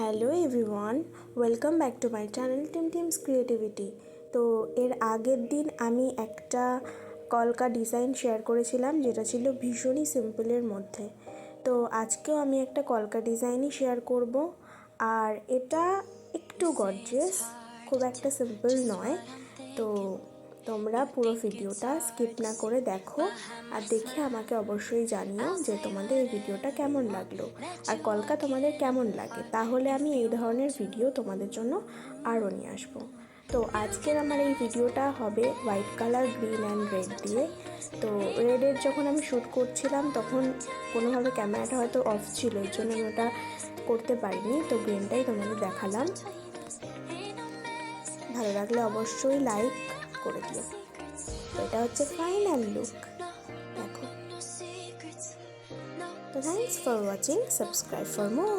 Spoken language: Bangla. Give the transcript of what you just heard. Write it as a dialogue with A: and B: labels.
A: Hello everyone, welcome back to my channel team teams creativity. তো এর আগের দিন আমি একটা কলকা ডিজাইন শেয়ার করেছিলাম, যেটা ছিল ভীষণই সিম্পলের মধ্যে। তো আজকেও আমি একটা কলকা ডিজাইনই শেয়ার করব, আর এটা একটু গর্জিয়াস, খুব একটা সিম্পল নয়। তো তোমরা পুরো ভিডিওটা স্কিপ না করে দেখো আর দেখে আমাকে অবশ্যই জানিও যে তোমাদের এই ভিডিওটা কেমন লাগল আর কলকা তোমাদের কেমন লাগে। তাহলে আমি এই ধরনের ভিডিও তোমাদের জন্য আরও নিয়ে আসব। তো আজকের আমার এই ভিডিওটা হবে white colour, green and red দিয়ে। তো রেডের যখন আমি শ্যুট করছিলাম তখন কোনোভাবে ক্যামেরাটা হয়তো অফ ছিল, এর জন্য আমি ওটা করতে পারিনি। তো গ্রিনটাই তোমাদের দেখালাম। ভালো লাগলে অবশ্যই লাইক করে দিও তো এটা হচ্ছে ফাইনাল লুক দেখো তো thanks for watching subscribe for more